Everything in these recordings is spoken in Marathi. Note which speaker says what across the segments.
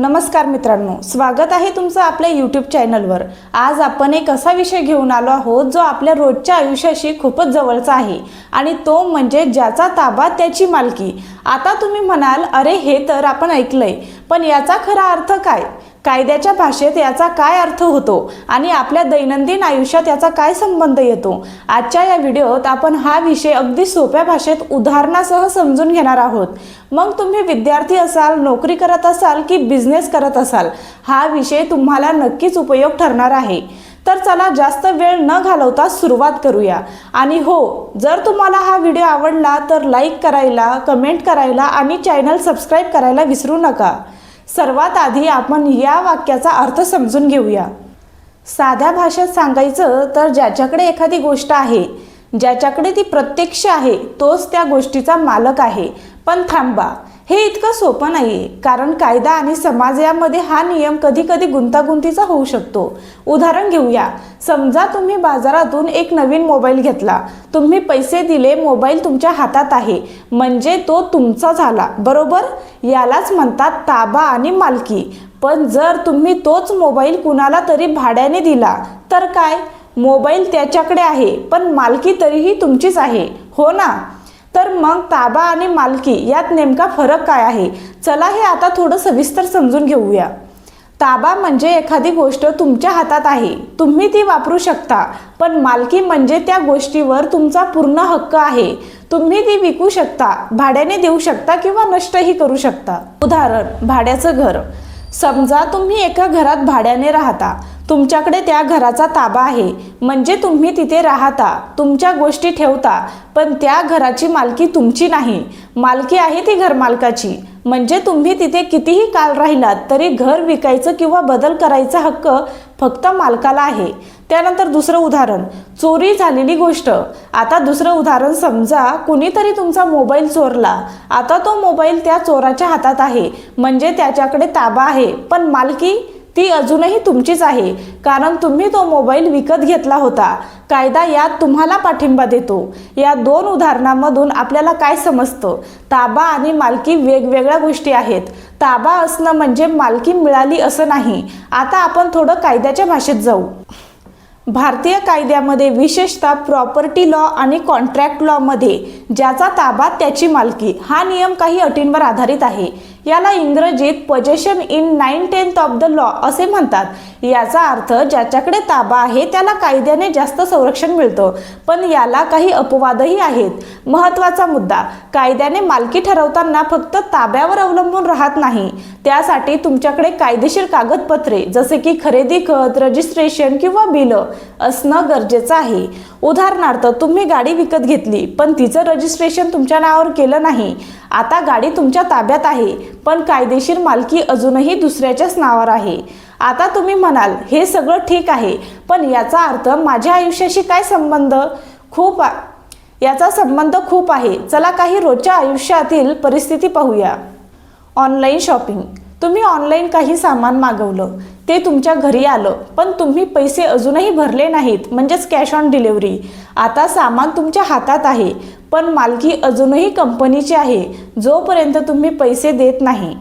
Speaker 1: नमस्कार मित्रांनो स्वागत आहे तुमचं आपल्या यूट्यूब चॅनलवर आज आपण एक असा विषय घेऊन आलो आहोत जो आपल्या रोजच्या आयुष्याशी खूपच जवळचा आहे. आणि तो म्हणजे ज्याचा ताबा त्याची मालकी. आता तुम्ही म्हणाल अरे हे तर आपण ऐकलंय. पण याचा खरा अर्थ काय? कायद्याच्या भाषेत याचा काय अर्थ होतो आणि आपल्या दैनंदिन आयुष्यात याचा काय संबंध येतो? आजच्या या व्हिडिओत आपण हा विषय अगदी सोप्या भाषेत उदाहरणासह समजून घेणार आहोत. मग तुम्ही विद्यार्थी असाल नोकरी करत असाल की बिझनेस करत असाल हा विषय तुम्हाला नक्कीच उपयोग ठरणार आहे. तर चला जास्त वेळ न घालवता सुरुवात करूया. आणि हो जर तुम्हाला हा व्हिडिओ आवडला तर लाईक करायला कमेंट करायला आणि चॅनल सबस्क्राईब करायला विसरू नका. सर्वात आधी आपण या वाक्याचा अर्थ समजून घेऊया. साध्या भाषेत सांगायचं तर ज्याच्याकडे एखादी गोष्ट आहे ज्याच्याकडे ती प्रत्यक्ष आहे तोच त्या गोष्टीचा मालक आहे. पण थांबा. हे इतकं सोपं नाही आहे कारण कायदा आणि समाज यामध्ये हा नियम कधी कधी गुंतागुंतीचा होऊ शकतो. उदाहरण घेऊया. समजा तुम्ही बाजारातून एक नवीन मोबाईल घेतला. तुम्ही पैसे दिले मोबाईल तुमच्या हातात आहे. म्हणजे तो तुमचा झाला बरोबर? यालाच म्हणतात ताबा आणि मालकी. पण जर तुम्ही तोच मोबाईल कुणाला तरी भाड्याने दिला तर काय? मोबाईल त्याच्याकडे आहे पण मालकी तरीही तुमचीच आहे. हो ना? तर मग ताबा आणि मालकी यात नेमका फरक काय आहे? चला हे आता थोडं सविस्तर समजून घेऊया. ताबा म्हणजे एखादी गोष्ट तुमच्या हातात आहे. तुम्ही ती वापरू शकता. पण मालकी म्हणजे त्या गोष्टीवर तुमचा पूर्ण हक्क आहे. तुम्ही ती विकू शकता भाड्याने देऊ शकता किंवा नष्टही करू शकता. उदाहरण भाड्याचं घर. समजा तुम्ही एका घरात भाड्याने राहता. तुमच्याकडे त्या घराचा ताबा आहे. म्हणजे तुम्ही तिथे राहता तुमच्या गोष्टी ठेवता पण त्या घराची मालकी तुमची नाही. मालकी आहे ती घरमालकाची. म्हणजे तुम्ही तिथे कितीही काल राहिलात तरी घर विकायचं किंवा बदल करायचा हक्क फक्त मालकाला आहे. त्यानंतर दुसरं उदाहरण चोरी झालेली गोष्ट. आता दुसरं उदाहरण समजा कुणीतरी तुमचा मोबाईल चोरला. आता तो मोबाईल त्या चोराच्या हातात आहे. म्हणजे त्याच्याकडे ताबा आहे. पण मालकी ती अजूनही तुमचीच आहे. कारण तुम्ही तो मोबाईल विकत घेतला होता. कायदा यात तुम्हाला पाठिंबा देतो. या दोन उदाहरणामधून आपल्याला काय समजतं? ताबा आणि मालकी वेगवेगळ्या गोष्टी आहेत. ताबा असणं म्हणजे मालकी मिळाली असं नाही. आता आपण थोडं कायद्याच्या भाषेत जाऊ. भारतीय कायद्यामध्ये विशेषतः प्रॉपर्टी लॉ आणि कॉन्ट्रॅक्ट लॉमध्ये ज्याचा ताबा त्याची मालकी. हा नियम काही अटींवर आधारित आहे. याला इंग्रजीत possession in nine tenth of the law असे म्हणतात. याचा अर्थ ज्याच्याकडे ताबा आहे त्याला कायद्याने जास्त संरक्षण मिळतं. पण याला काही अपवादही आहेत. महत्त्वाचा मुद्दा कायद्याने मालकी ठरवताना फक्त ताब्यावर अवलंबून राहत नाही. त्यासाठी तुमच्याकडे कायदेशीर कागदपत्रे जसे की खरेदी खत रजिस्ट्रेशन किंवा बिलं असणं गरजेचं आहे. उदाहरणार्थ तुम्ही गाडी विकत घेतली पण तिचं रजिस्ट्रेशन तुमच्या नावावर केलं नाही. आता गाडी तुमच्या ताब्यात आहे पण कायदेशीर मालकी अजूनही दुसऱ्याच्याच नावावर आहे. आता तुम्ही म्हणाल हे सगळं ठीक आहे पण याचा अर्थ माझ्या आयुष्याशी काय संबंध? खूप याचा संबंध खूप आहे. चला काही रोजच्या आयुष्यातील परिस्थिती पाहूया. Online shopping. तुम्ही ऑनलाईन काही सामान मागवलं. ते तुमच्या घरी आलं. पण तुम्ही पैसे अजूनही भरले नाहीत म्हणजेच कॅश ऑन डिलिव्हरी. आता सामान तुमच्या हातात आहे पण मालकी अजूनही कंपनीची आहे जोपर्यंत तुम्ही पैसे देत नाही.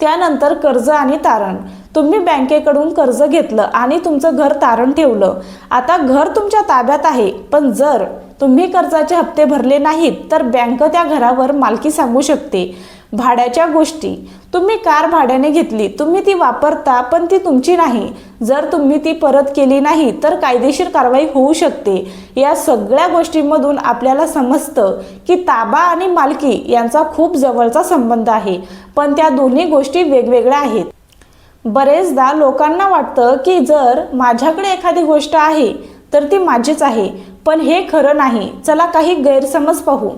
Speaker 1: त्यानंतर कर्ज आणि तारण. तुम्ही बँकेकडून कर्ज घेतलं आणि तुमचं घर तारण ठेवलं. आता घर तुमच्या ताब्यात आहे पण जर तुम्ही कर्जाचे हप्ते भरले नाहीत तर बँक त्या घरावर मालकी सांगू शकते. भाड्याच्या गोष्टी. तुम्ही कार भाड्याने घेतली तुम्ही ती वापरता पण ती तुमची नाही. जर तुम्ही ती परत केली नाही तर कायदेशीर कारवाई होऊ शकते. या सगळ्या गोष्टींमधून आपल्याला समजतं की ताबा आणि मालकी यांचा खूप जवळचा संबंध आहे पण त्या दोन्ही गोष्टी वेगवेगळ्या आहेत. बरेचदा लोकांना वाटतं की जर माझ्याकडे एखादी गोष्ट आहे तर ती माझीच आहे. पण हे खरं नाही. चला काही गैरसमज पाहू.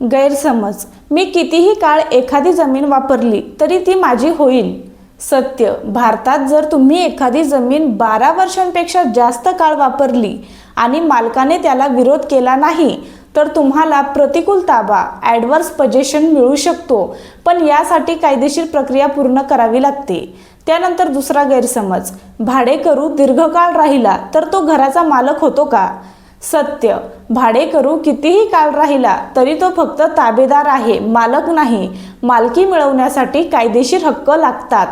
Speaker 1: गैरसमज. मी कितीही काळ एखादी जमीन वापरली तरी ती माझी होईल. सत्य. भारतात जर तुम्ही एखादी जमीन बारा वर्षांपेक्षा जास्त काळ वापरली आणि मालकाने त्याला विरोध केला नाही तर तुम्हाला प्रतिकूल ताबा ॲडव्हर्स पजेशन मिळू शकतो. पण यासाठी कायदेशीर प्रक्रिया पूर्ण करावी लागते. त्यानंतर दुसरा गैरसमज. भाडेकरू दीर्घकाळ राहिला तर तो घराचा मालक होतो का? सत्य. भाडेकरू कितीही काळ राहिला तरी तो फक्त ताबेदार आहे मालक नाही. मालकी मिळवण्यासाठी कायदेशीर हक्क लागतात.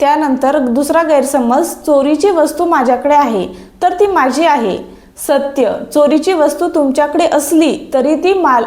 Speaker 1: त्यानंतर दुसरा गैरसमज चोरीची वस्तू माझ्याकडे आहे तर ती माझी आहे. सत्य. चोरीची वस्तू तुमच्याकडे असली तरी ती माल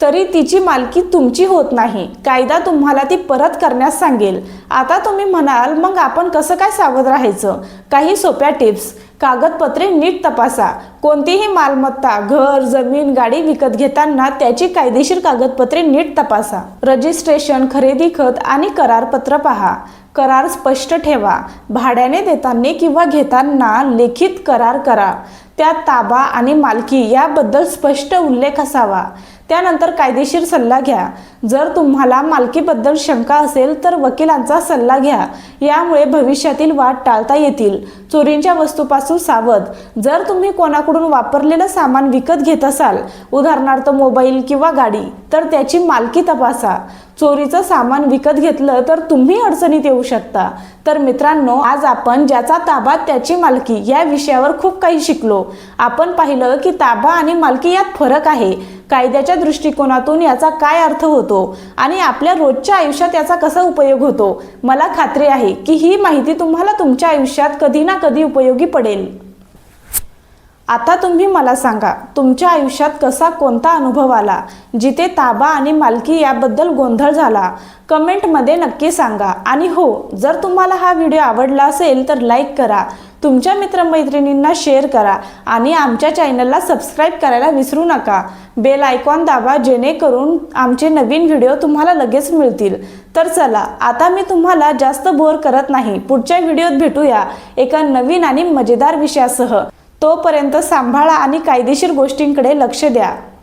Speaker 1: तरी तिची मालकी तुमची होत नाही. कायदा तुम्हाला ती परत करण्यास सांगेल. आता तुम्ही म्हणाल मग आपण कसं काय सावध राहायचं? काही सोप्या टिप्स. कागदपत्रे नीट तपासा. कोणतीही मालमत्ता घर जमीन गाडी विकत घेताना त्याची कायदेशीर कागदपत्रे नीट तपासा. रजिस्ट्रेशन खरेदी खत आणि करारपत्र पहा. करार स्पष्ट ठेवा. भाड्याने देताना किंवा घेताना लिखित करार करा. त्या ताबा आणि मालकी याबद्दल स्पष्ट उल्लेख असावा. त्यानंतर कायदेशीर सल्ला घ्या. जर तुम्हाला मालकीबद्दल शंका असेल तर वकिलांचा सल्ला घ्या. यामुळे भविष्यातील वाद टाळता येतील. चोरींच्या वस्तूपासून सावध. जर तुम्ही कोणाकडून वापरलेलं सामान विकत घेत असाल उदाहरणार्थ मोबाईल किंवा गाडी तर त्याची मालकी तपासा. चोरीचं सामान विकत घेतलं तर तुम्ही अडचणीत येऊ शकता. तर मित्रांनो आज आपण ज्याचा ताबा त्याची मालकी या विषयावर खूप काही शिकलो. आपण पाहिलं की ताबा आणि मालकी यात फरक आहे. कायद्याच्या दृष्टिकोनातून याचा काय अर्थ होतो आणि आपल्या रोजच्या आयुष्यात याचा कसा उपयोग होतो? मला खात्री आहे की ही माहिती तुम्हाला तुमच्या आयुष्यात कधी ना कधी उपयोगी पडेल. आता तुम्ही मला सांगा तुमच्या आयुष्यात कसा कोणता अनुभव आला जिथे ताबा आणि मालकी याबद्दल गोंधळ झाला? कमेंटमध्ये नक्की सांगा. आणि हो जर तुम्हाला हा व्हिडिओ आवडला असेल तर लाईक करा तुमच्या मित्रमैत्रिणींना शेअर करा आणि आमच्या चॅनलला सबस्क्राईब करायला विसरू नका. बेल आयकॉन दाबा जेणेकरून आमचे नवीन व्हिडिओ तुम्हाला लगेच मिळतील. तर चला आता मी तुम्हाला जास्त बोर करत नाही. पुढच्या व्हिडिओत भेटूया एका नवीन आणि मजेदार विषयासह. तोपर्यंत सांभाळा आणि कायदेशीर गोष्टींकडे लक्ष द्या.